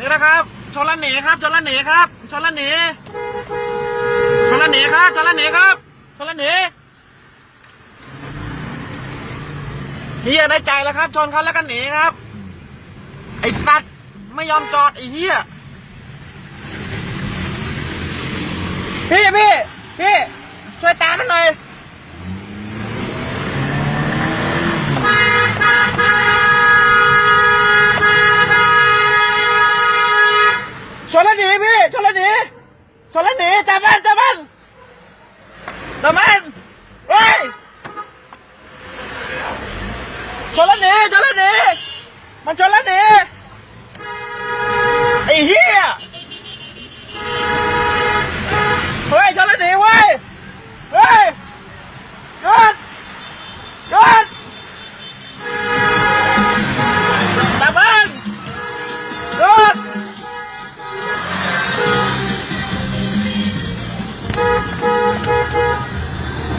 นี่นะครับชนละหนีครับชนละหนีครับชนละหนีชนละหนีครับชนละหนีครับชนละหนีเฮียได้ใจแล้วครับ ชนเขาแล้วก็หนีครับ ไอ้สัตว์ไม่ยอมจอดไอ้เฮียพี่พี่พี่ช่วยตามมันหน่อย ชนแล้วหนีพี่ชนแล้วหนี ชนแล้วหนีจับมันจับมันจับมันเฮ้ยชนแล้วหนีชนแล้วหนีมันชนแล้วหนี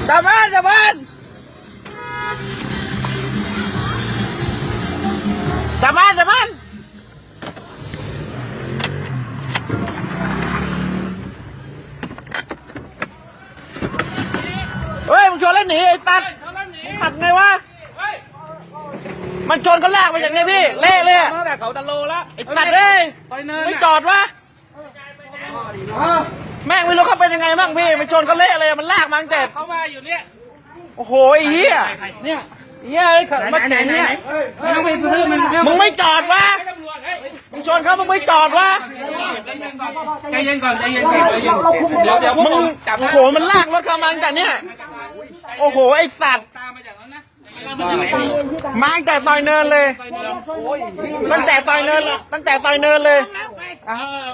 จับมันจับมันจับมันจับมันเฮ้ยมึงชนแล้วหนีไอ้ตัดขัดไงวะมันชนก็ลากไปอย่างนี้พี่เละเลยอะตั้งแต่เขาตะโลแล้วไอ้ตัดเลยไปเนินไม่จอดวะ แม่งไม่รู้เขาเป็นยังไงบ้างพี่มันชนก็เละเลยอะมันลากมาตั้งแต่เขามาอยู่เนี่ยโอ้โหไอ้เหี้ยเนี่ยเฮ้ยขับมาไหนเนี่ยไม่ต้องไปซื้อมันมึงไม่จอดวะให้ตำรวจเฮ้ยมึงชนเขามึงไม่จอดวะใจเย็นก่อนใจเย็นก่อนใจเย็นเดี๋ยวเดี๋ยวพวกมึงผมจับโอ้โหมันลากรถเข้ามาตั้งแต่เนี้ยโอ้โหไอสัตว์ตามมาจากนั้นนะมาตั้งแต่ซอยเนินเลยตั้งแต่ซอยเนินตั้งแต่ซอยเนินเลย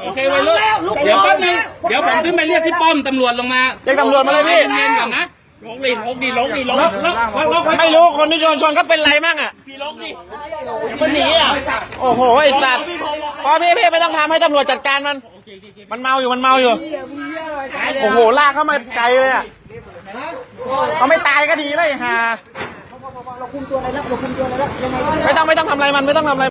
โอเคไว้ลูกเดี๋ยวแป๊บนึงเดี๋ยวผมขึ้นไปเรียกที่ป้อมตำรวจลงมาเรียกตำรวจมาเลยพี่เย็นๆก่อนนะลงดิลงดิลงดิลงลงลงไม่รู้คนที่โดนชนเขาเป็นไรมั่งอะ พี่ลงดิมันหนีอะโอ้โหไอสัตว์พอพี่พี่ไม่ต้องทำให้ตำรวจจัดการมัน มันเมาอยู่มันเมาอยู่ โอ้โหลากเข้ามาไกลเลยอะเขาไม่ตายก็ดีเลยฮะไม่ต้องไม่ต้องทำอะไรมันไม่ต้องทำอะไร